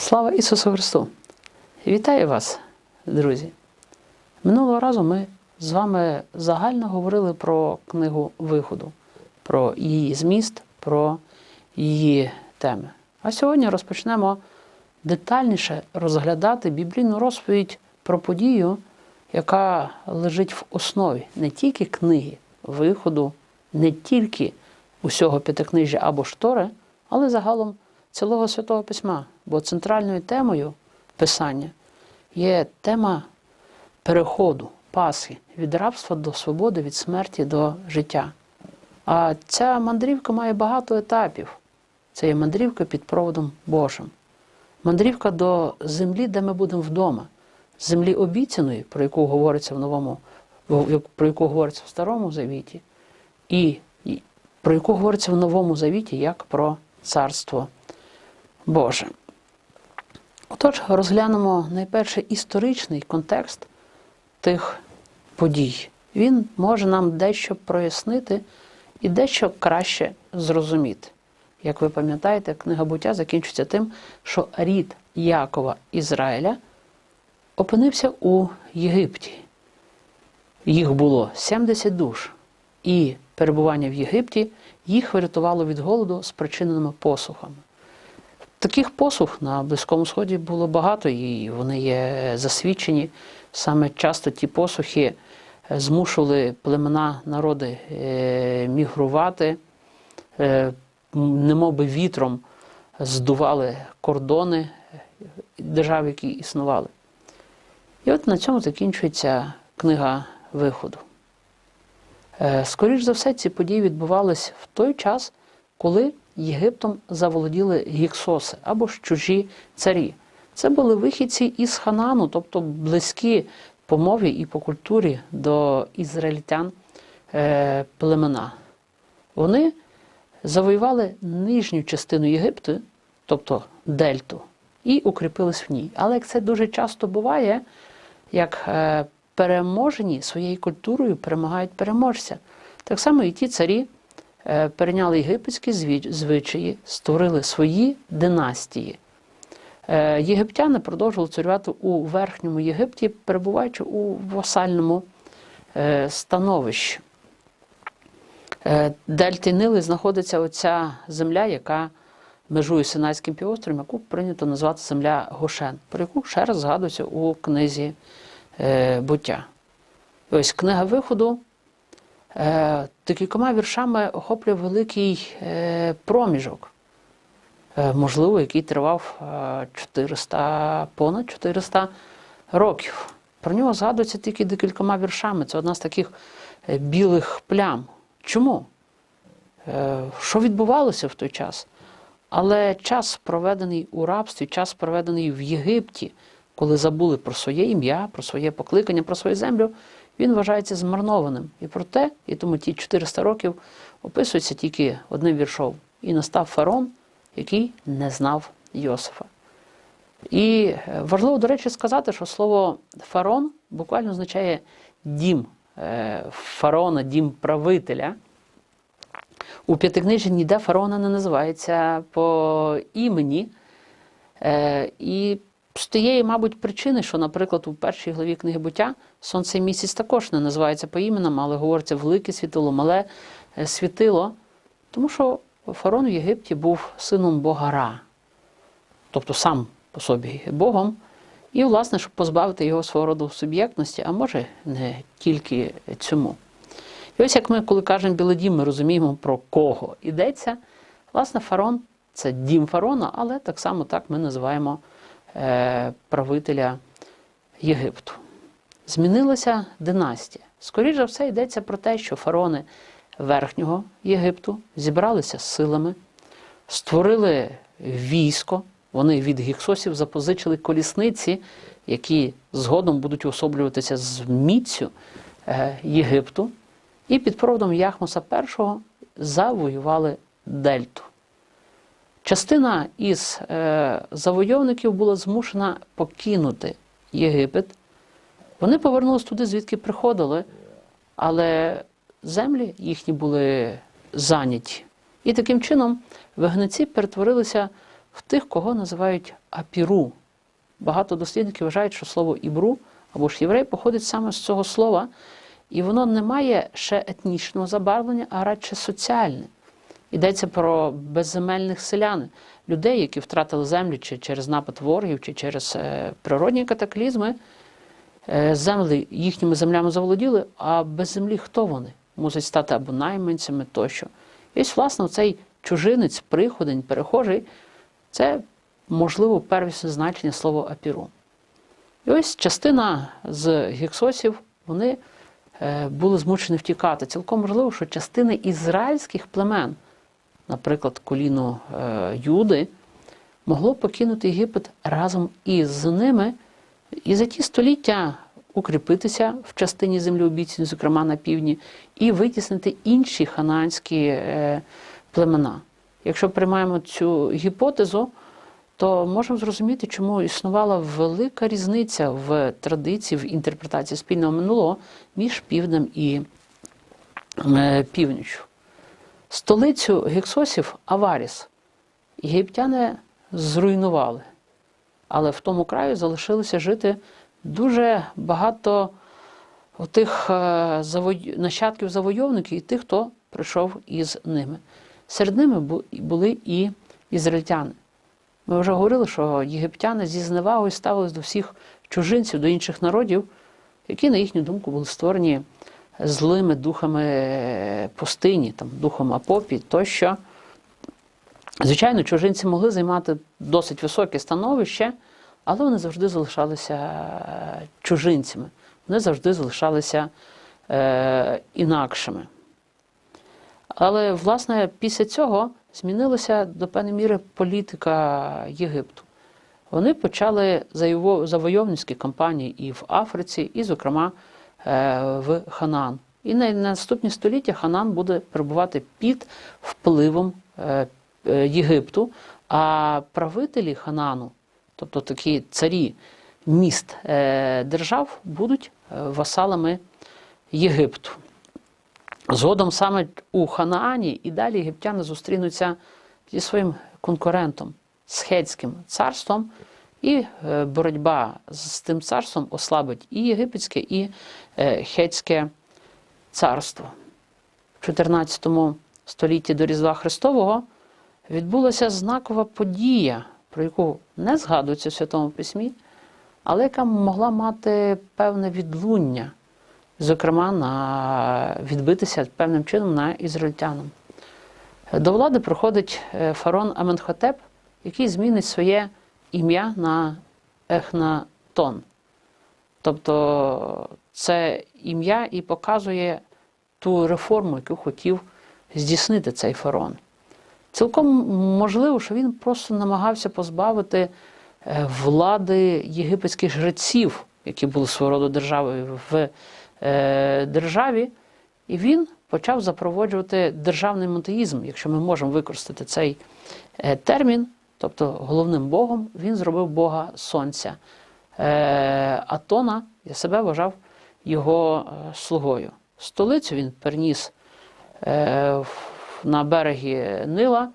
Слава Ісусу Христу! Вітаю вас, друзі! Минулого разу ми з вами загально говорили про книгу Виходу, про її зміст, про її теми. А сьогодні розпочнемо детальніше розглядати біблійну розповідь про подію, яка лежить в основі не тільки книги Виходу, не тільки усього п'ятикнижжя або штори, але загалом цілого Святого Письма. Бо центральною темою Писання є тема переходу, Пасхи, від рабства до свободи, від смерті до життя. А ця мандрівка має багато етапів. Це є мандрівка під проводом Божим. Мандрівка до землі, де ми будемо вдома, землі обіцяної, про яку говориться в новому, про яку говориться в Старому Завіті, і про яку говориться в Новому Завіті як про Царство Боже. Отож, розглянемо найперше історичний контекст тих подій. Він може нам дещо прояснити і дещо краще зрозуміти. Як ви пам'ятаєте, книга буття закінчується тим, що рід Якова Ізраїля опинився у Єгипті. Їх було 70 душ, і перебування в Єгипті їх врятувало від голоду спричиненими посухами. Таких посух на Близькому Сході було багато, і вони є засвідчені. Саме часто ті посухи змушували племена, народи е, мігрувати, е, немов би вітром здували кордони держав, які існували. І от на цьому закінчується книга виходу. Е, Скоріше за все, ці події відбувалися в той час, коли Єгиптом заволоділи гіксоси або ж чужі царі. Це були вихідці із Ханану, тобто близькі по мові і по культурі до ізраїльтян е, племена. Вони завоювали нижню частину Єгипту, тобто Дельту, і укріпились в ній. Але як це дуже часто буває, як е, переможені своєю культурою перемагають переможця. Так само і ті царі перейняли єгипетські звичаї, створили свої династії. Е, Єгиптяни продовжували царювати у Верхньому Єгипті, перебуваючи у васальному е, становищі. Е, Дельти Нили знаходиться оця земля, яка межує Синайським півостровом, яку прийнято назвати земля Гошен, про яку ще раз згадується у книзі е, буття. Ось книга виходу е, декількома віршами охоплює великий е, проміжок, е, можливо, який тривав е, 400, понад 400 років. Про нього згадується тільки декількома віршами. Це одна з таких е, білих плям. Чому? Е, що відбувалося в той час? Але час, проведений у рабстві, час, проведений в Єгипті, коли забули про своє ім'я, про своє покликання, про свою землю, він вважається змарнованим. І про те, і тому ті 400 років описується тільки одним віршом. І настав фарон, який не знав Йосифа. І важливо, до речі, сказати, що слово фарон буквально означає дім е, фараона, дім правителя. У п'ятикнижі ніде фараона не називається по імені. Е, і з тієї, мабуть, причини, що, наприклад, у першій главі книги буття сонце і місяць також не називається по іменам, але говориться велике світило, мале е, світило. Тому що фараон в Єгипті був сином Бога Ра, тобто сам по собі Богом. І, власне, щоб позбавити його свого роду суб'єктності, а може не тільки цьому. І ось як ми, коли кажемо білий дім, ми розуміємо, про кого йдеться. Власне, фарон це дім фарона, але так само так ми називаємо правителя Єгипту. Змінилася династія. Скоріше за все, йдеться про те, що фарони Верхнього Єгипту зібралися з силами, створили військо. Вони від гіксосів запозичили колісниці, які згодом будуть уособлюватися з міцю е, Єгипту. І під проводом Яхмоса І завоювали Дельту. Частина із е, завойовників була змушена покинути Єгипет. Вони повернулися туди, звідки приходили, але землі їхні були зайняті. І таким чином вигнанці перетворилися в тих, кого називають апіру. Багато дослідників вважають, що слово ібру або ж єврей походить саме з цього слова, і воно не має ще етнічного забарвлення, а радше соціальне. Йдеться про безземельних селян, людей, які втратили землю чи через напад ворогів, чи через е, природні катаклізми. Е, Землі їхніми землями заволоділи, а без землі хто вони? Мусять стати або найманцями тощо. І ось, власне, цей чужинець, приходень, перехожий це, можливо, первісне значення слова апіру. І ось частина з гіксосів, вони е, були змушені втікати. Цілком можливо, що частина ізраїльських племен, наприклад, коліно е, Юди, могло покинути Єгипет разом із ними і за ті століття укріпитися в частині землі обіцяної, зокрема на півдні, і витіснити інші ханаанські е, племена. Якщо приймаємо цю гіпотезу, то можемо зрозуміти, чому існувала велика різниця в традиції, в інтерпретації спільного минулого між півднем і е, північчю. Столицю гексосів Аваріс єгиптяни зруйнували, але в тому краю залишилося жити дуже багато тих нащадків завойовників і тих, хто прийшов із ними. Серед ними були і ізраїльтяни. Ми вже говорили, що єгиптяни зі зневагою ставились до всіх чужинців, до інших народів, які, на їхню думку, були створені злими духами пустині, там, духом Апопі тощо. Звичайно, чужинці могли займати досить високе становище, але вони завжди залишалися чужинцями, вони завжди залишалися е, інакшими. Але, власне, після цього змінилася до певної міри політика Єгипту. Вони почали завойовницькі кампанії і в Африці, і, зокрема, в Ханан. І на наступні століття Ханан буде перебувати під впливом Єгипту, а правителі Ханану, тобто такі царі міст держав, будуть васалами Єгипту. Згодом саме у Ханаані і далі єгиптяни зустрінуться зі своїм конкурентом Схетським царством, і боротьба з тим царством ослабить і єгипетське, і хетське царство. В 14 столітті до Різдва Христового відбулася знакова подія, про яку не згадується в Святому Письмі, але яка могла мати певне відлуння зокрема, на відбитися певним чином на ізраїльтянам. До влади приходить фарон Аменхотеп, який змінить своє ім'я на Ехнатон. Тобто це ім'я і показує ту реформу, яку хотів здійснити цей фарон. Цілком можливо, що він просто намагався позбавити влади єгипетських жреців, які були свого роду державою в державі, і він почав запроваджувати державний монотеїзм, якщо ми можемо використати цей термін, тобто головним Богом, він зробив Бога Сонця. Атона я себе вважав його слугою. Столицю він переніс на берегі Нила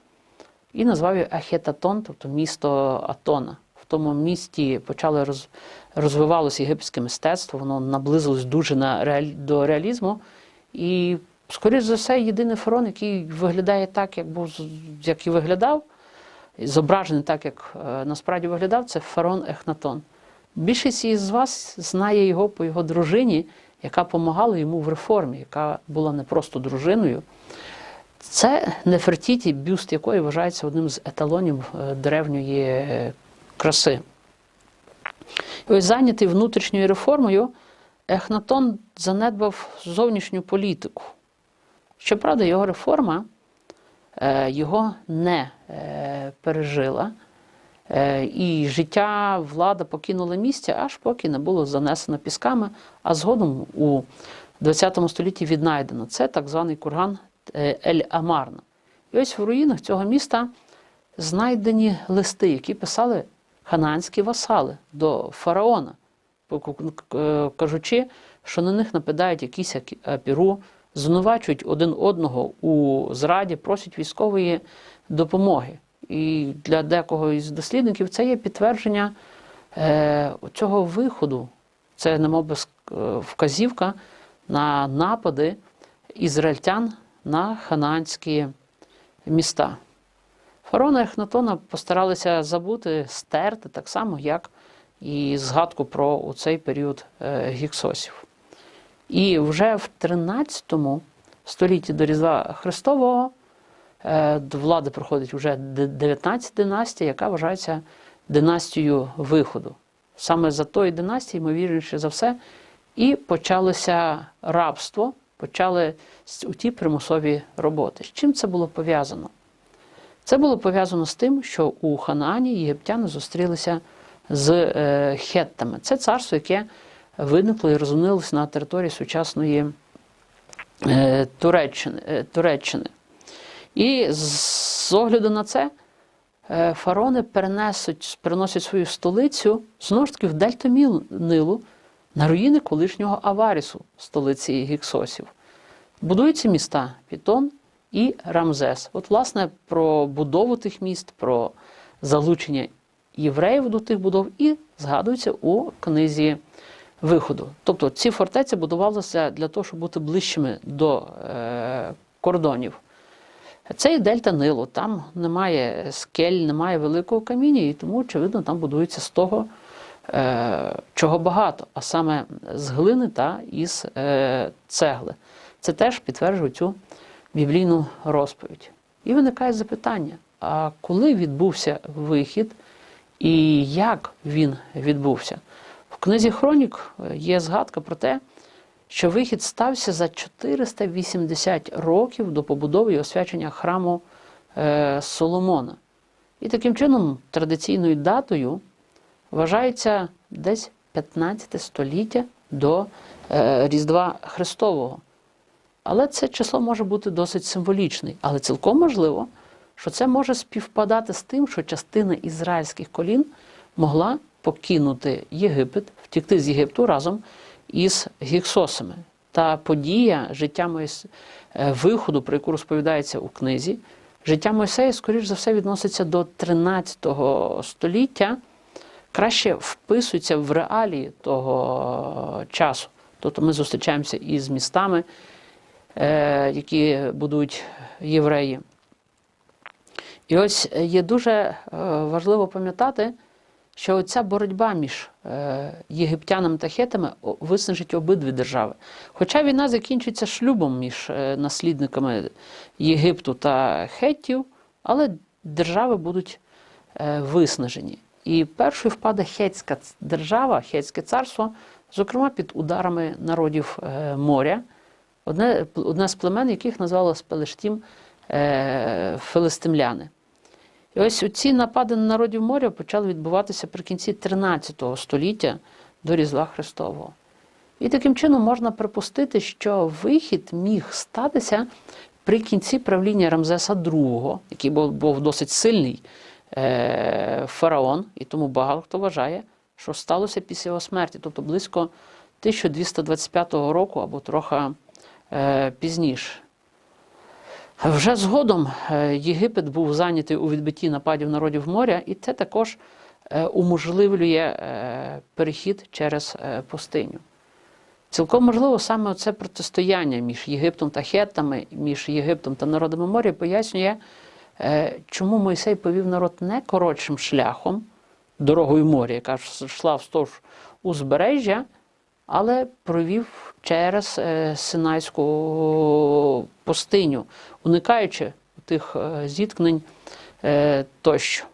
і назвав її Ахетатон, тобто місто Атона. В тому місті почали роз, розвивалося єгипетське мистецтво, воно наблизилось дуже на реаль, до реалізму. І, скоріш за все, єдиний фарон, який виглядає так, як був як і виглядав, зображений так, як е, насправді виглядав, це фарон Ехнатон. Більшість із вас знає його по його дружині, яка допомагала йому в реформі, яка була не просто дружиною. Це Нефертіті, бюст якої вважається одним з еталонів древньої краси. І ось зайнятий внутрішньою реформою, Ехнатон занедбав зовнішню політику. Щоправда, його реформа його не пережила, і життя влада покинула місце, аж поки не було занесено пісками, а згодом у ХХ столітті віднайдено. Це так званий курган Ель-Амарна. І ось в руїнах цього міста знайдені листи, які писали хананські васали до фараона, кажучи, що на них нападають якісь апіру, звинувачують один одного у зраді, просять військової допомоги. і для декого із дослідників це є підтвердження е, цього виходу. Це, немов е, вказівка на напади ізраїльтян на ханаанські міста. Фараона і Ехнатона постаралися забути, стерти так само, як і згадку про цей період е, гіксосів. І вже в 13 столітті до Різдва Христового е, до влади проходить вже 19 династія, яка вважається династією виходу. Саме за тої династії, ймовірніше за все, і почалося рабство, почали у ті примусові роботи. З чим це було пов'язано? Це було пов'язано з тим, що у Ханаані єгиптяни зустрілися з е, хеттами. Це царство, яке виникло і розвинилося на території сучасної е, Туреччини. е, Туреччини. І з, з огляду на це е, фарони перенесуть, переносять свою столицю знову ж таки в дельту Нилу на руїни колишнього Аварісу, столиці гіксосів. Будуються міста Пітон і Рамзес. От, власне, про будову тих міст, про залучення євреїв до тих будов і згадується у книзі виходу. Тобто ці фортеці будувалися для того, щоб бути ближчими до е, кордонів. Це і дельта Нилу, там немає скель, немає великого каміння, і тому, очевидно, там будується з того, е, чого багато, а саме з глини та із е, цегли. Це теж підтверджує цю біблійну розповідь. І виникає запитання: а коли відбувся вихід і як він відбувся? Книзі Хронік є згадка про те, що вихід стався за 480 років до побудови і освячення храму е, Соломона. І таким чином традиційною датою вважається десь 15 століття до е, Різдва Христового. Але це число може бути досить символічне. Але цілком можливо, що це може співпадати з тим, що частина ізраїльських колін могла покинути Єгипет, втікти з Єгипту разом із гіксосами. Та подія життя Моїс... е, виходу, про яку розповідається у книзі, життя Мойсея, скоріш за все, відноситься до 13 століття, краще вписується в реалії того часу. Тобто ми зустрічаємося із містами, е, які будують євреї. І ось є дуже е, важливо пам'ятати, що ця боротьба між е, єгиптянами та хетами виснажить обидві держави. Хоча війна закінчиться шлюбом між е, наслідниками Єгипту та хеттів, але держави будуть е, виснажені. І першою впаде хетська держава, хетське царство, зокрема під ударами народів моря, одне, одне з племен, яких називалось Пелештім е, филистимляни. І ось ці напади на народів моря почали відбуватися при кінці 13 століття до Різдва Христового. І таким чином можна припустити, що вихід міг статися при кінці правління Рамзеса II, який був, був досить сильний е, фараон, і тому багато хто вважає, що сталося після його смерті, тобто близько 1225 року або трохи е, пізніше. Вже згодом е, Єгипет був зайнятий у відбитті нападів народів моря, і це також е, уможливлює е, перехід через пустиню. Цілком можливо, саме це протистояння між Єгиптом та хеттами, між Єгиптом та народами моря пояснює, чому Мойсей повів народ не коротшим шляхом, дорогою моря, яка йшла вздовж узбережжя, але провів через е, Синайську пустиню, уникаючи тих е, зіткнень е, тощо.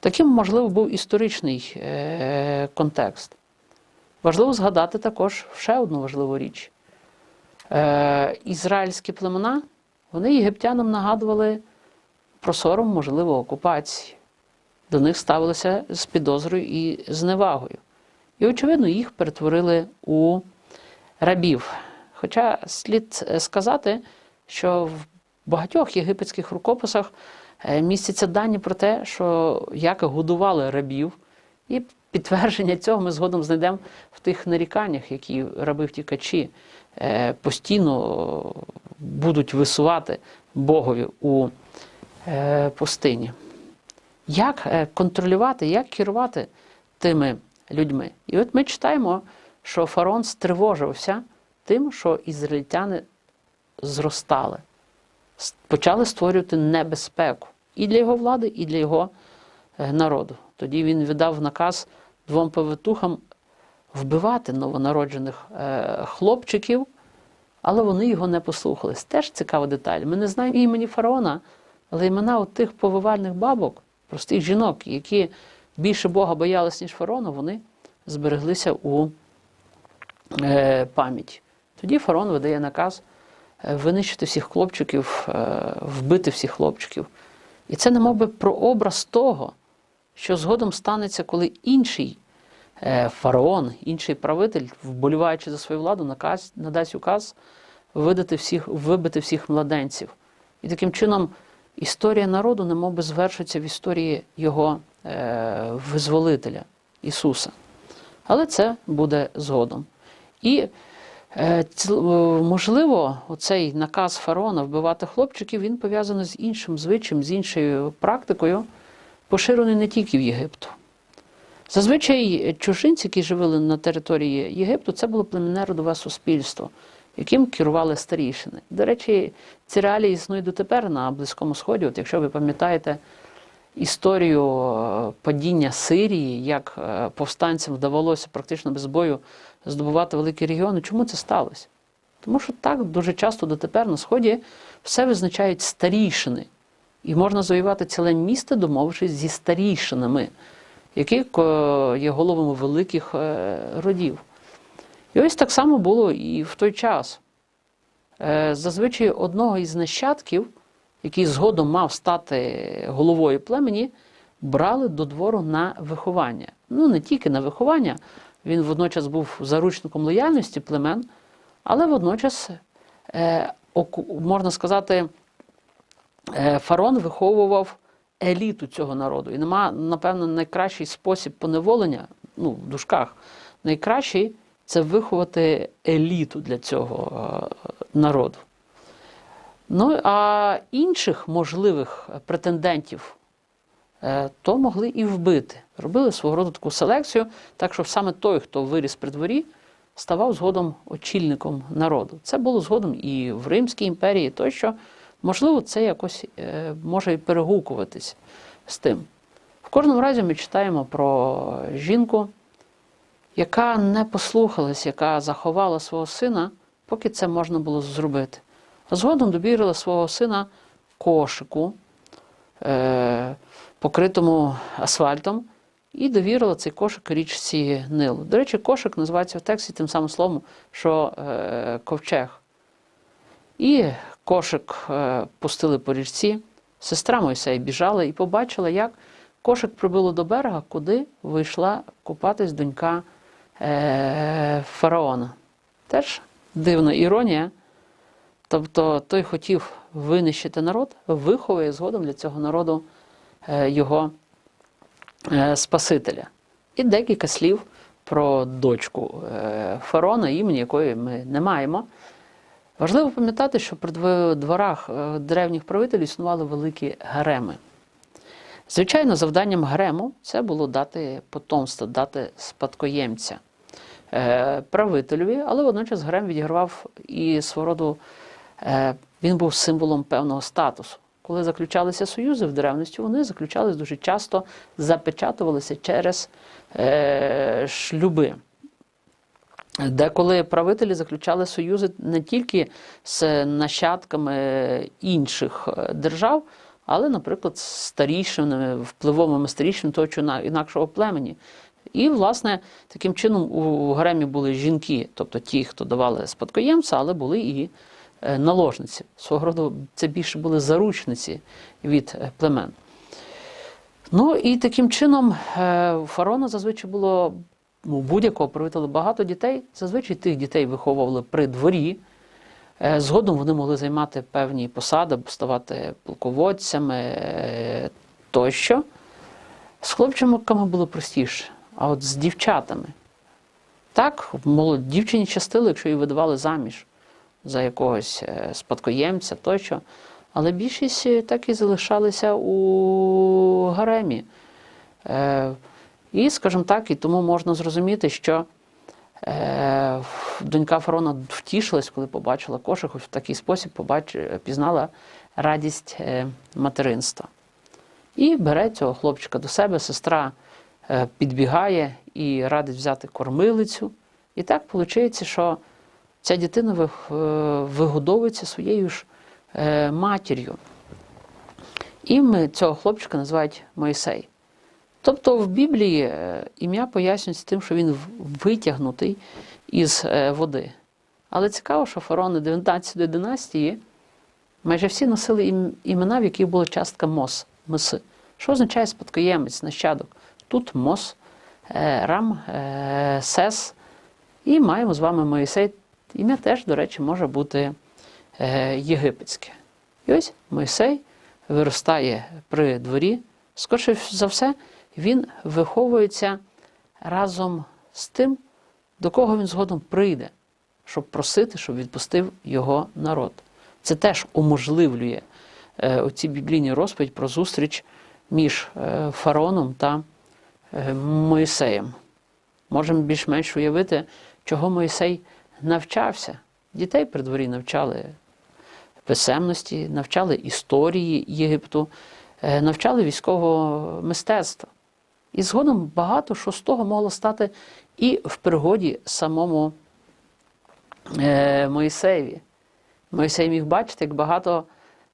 Таким, можливо, був історичний контекст. Важливо згадати також ще одну важливу річ. Ізраїльські племена, вони єгиптянам нагадували про сором можливо окупації. До них ставилися з підозрою і зневагою. І, очевидно, їх перетворили у рабів. Хоча слід е, сказати, що в багатьох єгипетських рукописах е, містяться дані про те, що як годували рабів, і підтвердження цього ми згодом знайдемо в тих наріканнях, які раби втікачі е, постійно будуть висувати Богові у пустині. Як контролювати, як керувати тими людьми? І от ми читаємо, що фараон стривожився тим, що ізраїльтяни зростали, почали створювати небезпеку і для його влади, і для його е, народу. Тоді він віддав наказ двом повитухам вбивати новонароджених е, хлопчиків, але вони його не послухались. Теж цікава деталь. Ми не знаємо імені фараона, але імена тих повивальних бабок, простих жінок, які більше Бога боялись, ніж фараона, вони збереглися у е, пам'ять. Тоді фараон видає наказ е, винищити всіх хлопчиків, е, вбити всіх хлопчиків. І це мов би прообраз того, що згодом станеться, коли інший е, фараон, інший правитель, вболіваючи за свою владу, наказ, надасть указ видати всіх, вибити всіх младенців. І таким чином історія народу не би звершиться в історії його е, визволителя Ісуса. Але це буде згодом. І е, е, можливо, оцей наказ фараона вбивати хлопчиків він пов'язаний з іншим звичаєм, з іншою практикою, поширений не тільки в Єгипту. Зазвичай чужинці, які жили на території Єгипту, це було племінне родове суспільство, яким керували старішини. До речі, ці реалії існують дотепер на Близькому Сході. От якщо ви пам'ятаєте історію е, падіння Сирії, як е, повстанцям вдавалося практично без бою здобувати великі регіони, чому це сталося? Тому що так дуже часто дотепер на Сході все визначають старішини. І можна завоювати ціле місто, домовившись зі старішинами, які є головами великих е, родів. І ось так само було і в той час. Е, Зазвичай одного із нащадків, який згодом мав стати головою племені, брали до двору на виховання. Ну, не тільки на виховання, він водночас був заручником лояльності племен, але водночас, е, можна сказати, е, фарон виховував еліту цього народу. І нема, напевно, найкращий спосіб поневолення, ну, в дужках, найкращий це виховати еліту для цього е, народу. Ну, а інших можливих претендентів е, то могли і вбити. Робили свого роду таку селекцію, так що саме той, хто виріс при дворі, ставав згодом очільником народу. Це було згодом і в Римській імперії тощо. Можливо, це якось е, може і перегукуватись з тим. В кожному разі ми читаємо про жінку, яка не послухалась, яка заховала свого сина, поки це можна було зробити. А згодом довірила свого сина кошику, е, покритому асфальтом, і довірила цей кошик річці Нилу. До речі, кошик називається в тексті тим самим словом, що е, ковчег. І кошик е, пустили по річці. Сестра Мойсея біжала і побачила, як кошик прибило до берега, куди вийшла купатись донька фараона. Теж дивна іронія. Тобто той хотів винищити народ, виховує згодом для цього народу е, його е, Спасителя. І декілька слів про дочку е, фараона, імені якої ми не маємо. Важливо пам'ятати, що при дворах е, древніх правителів існували великі гареми. Звичайно, завданням гарему це було дати потомство, дати спадкоємця е, правителеві, але водночас гарем відігравав і свого роду, е, він був символом певного статусу. Коли заключалися союзи в древності, вони заключались дуже часто, запечатувалися через е, шлюби. Деколи правителі заключали союзи не тільки з нащадками інших держав, але, наприклад, з старішинами, впливовими старішинами того чи інакшого племені. І, власне, таким чином у гаремі були жінки, тобто ті, хто давали спадкоємця, але були і е, наложниці. Свого роду це більше були заручниці від е, племен. Ну і таким чином е, у фараона зазвичай було у будь-якого правителя багато дітей. Зазвичай тих дітей виховували при дворі. Е, Згодом вони могли займати певні посади, ставати полководцями е, тощо. З хлопчиками було простіше, а от з дівчатами. Так, молод, дівчині щастило, якщо її видавали заміж за якогось е, спадкоємця тощо. Але більшість так і залишалися у гаремі. І, скажімо так, і тому можна зрозуміти, що донька фараона втішилась, коли побачила кошик, в такий спосіб побач, пізнала радість е, материнства. І бере цього хлопчика до себе, сестра е, підбігає і радить взяти кормилицю. І так виходить, що ця дитина е, вигодовується своєю ж матір'ю. І ми цього хлопчика називають Моїсей. Тобто в Біблії ім'я пояснюється тим, що він витягнутий із е, води. Але цікаво, що фараони 19 династії майже всі носили ім- імена, в яких була частка Мос, Миси. Що означає спадкоємець, нащадок? Тут Мос, е, Рам, е, Сес. І маємо з вами Моїсей. Ім'я теж, до речі, може бути єгипетське. І ось Мойсей виростає при дворі. Скоріше за все, він виховується разом з тим, до кого він згодом прийде, щоб просити, щоб відпустив його народ. Це теж уможливлює е, оці біблійні розповідь про зустріч між е, фараоном та е, Моїсеєм. Можемо більш-менш уявити, чого Моїсей навчався. Дітей при дворі навчали писемності, навчали історії Єгипту, е, навчали військового мистецтва. І згодом багато що з того могло стати і в пригоді самому е, Моїсеєві. Моїсей міг бачити, як багато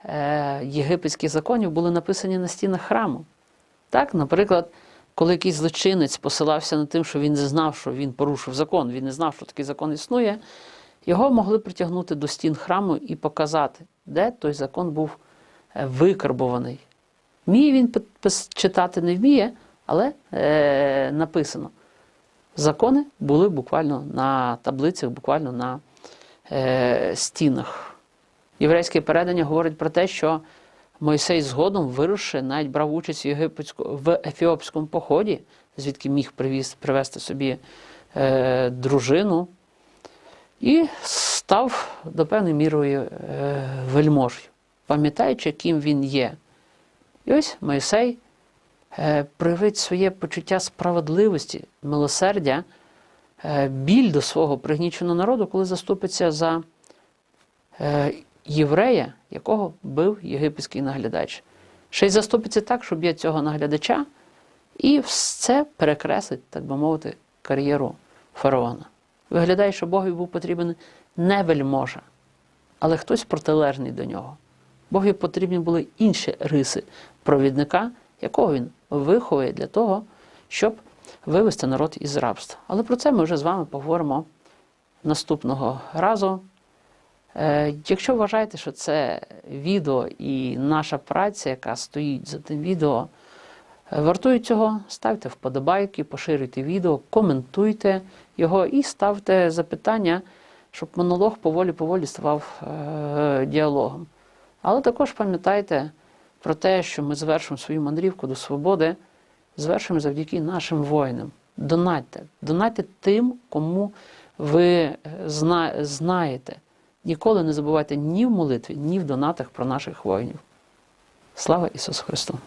е, єгипетських законів були написані на стінах храму. Так, наприклад, коли якийсь злочинець посилався на тим, що він не знав, що він порушив закон, він не знав, що такий закон існує, його могли притягнути до стін храму і показати, де той закон був е, викарбований. Вміє він читати, не вміє, але е, написано. Закони були буквально на таблицях, буквально на е, стінах. Єврейське передання говорить про те, що Мойсей згодом вирушив, навіть брав участь в, єгипетську, в ефіопському поході, звідки міг привіз, привезти собі е, дружину, і став до певної мірою е, вельможею, пам'ятаючи, ким він є. І ось Мойсей проявить своє почуття справедливості, милосердя, е, біль до свого пригніченого народу, коли заступиться за е, єврея, якого бив єгипетський наглядач. Ще й заступиться так, що б'є цього наглядача, і це перекреслить, так би мовити, кар'єру фараона. Виглядає, що Богові був потрібен не вельможа, але хтось протилежний до нього. Богові потрібні були інші риси провідника, якого він виховує для того, щоб вивести народ із рабства. Але про це ми вже з вами поговоримо наступного разу. Е, Якщо вважаєте, що це відео і наша праця, яка стоїть за тим відео, вартують цього, ставте вподобайки, поширюйте відео, коментуйте його і ставте запитання, щоб монолог поволі-поволі ставав е, діалогом. Але також пам'ятайте про те, що ми звершимо свою мандрівку до свободи, звершимо завдяки нашим воїнам. Донатьте, донатьте тим, кому ви е, зна- знаєте. Ніколи не забувайте ні в молитві, ні в донатах про наших воїнів. Слава Ісусу Христу!